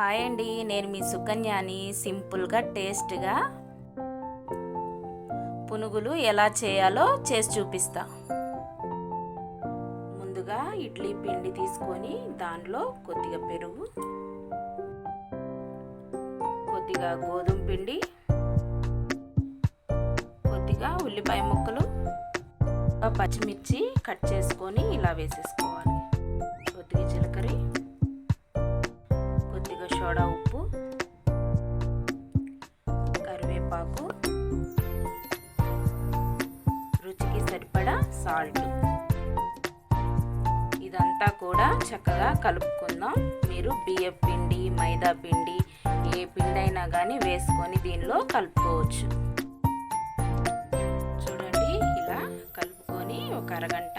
Hi అండి నేను మీ సుకన్యాని. సింపుల్గా టేస్ట్గా పునుగులు ఎలా చేయాలో చేసి చూపిస్తా. ముందుగా ఇడ్లీ పిండి తీసుకొని దానిలో కొద్దిగా పెరుగు కొద్దిగా గోధుమ పిండి కొద్దిగా ఉల్లిపాయ ముక్కలు పచ్చిమిర్చి కట్ చేసుకొని ఇలా వేసేసుకోవాలి. కొద్దిగా సోడా ఉప్పు కరివేపాకు. రుచికి సరిపడా సాల్ట్ ఇదంతా కూడా చక్కగా కలుపుకుందాం. మీరు బియ్య పిండి మైదా పిండి ఏ పిండి అయినా కానీ వేసుకొని దీనిలో కలుపుకోవచ్చు. చూడండి ఇలా కలుపుకొని ఒక అరగంట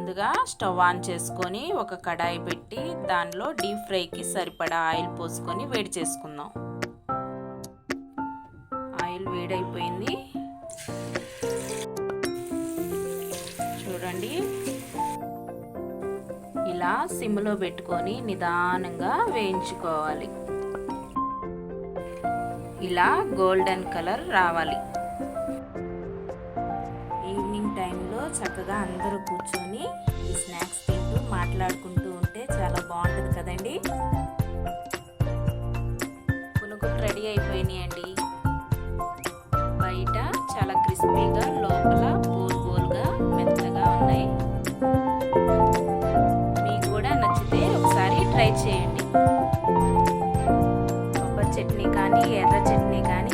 ముందుగా స్టవ్ ఆన్ చేసుకొని ఒక కడాయి పెట్టి దానిలో డీప్ ఫ్రైకి సరిపడా ఆయిల్ పోసుకొని వేడి చేసుకుందాం. ఆయిల్ వేడైపోయింది. చూడండి. ఇలా సిమ్లో పెట్టుకొని నిదానంగా వేయించుకోవాలి. ఇలా గోల్డెన్ కలర్ రావాలి. టైంలో చక్కగా అందరూ కూర్చొని ఈ స్నాక్స్ తింటూ మాట్లాడుకుంటూ ఉంటే చాలా బాగుంటుంది కదండి? పునుగులు రెడీ అయిపోయినాయండి. బయట చాలా క్రిస్పీగా లోపల గోల్ గోల్గా మెత్తగా ఉన్నాయి. మీకు కూడా నచ్చితే ఒకసారి ట్రై చేయండి. కొబ్బరి చట్నీ కానీ ఎర్ర చట్నీ కానీ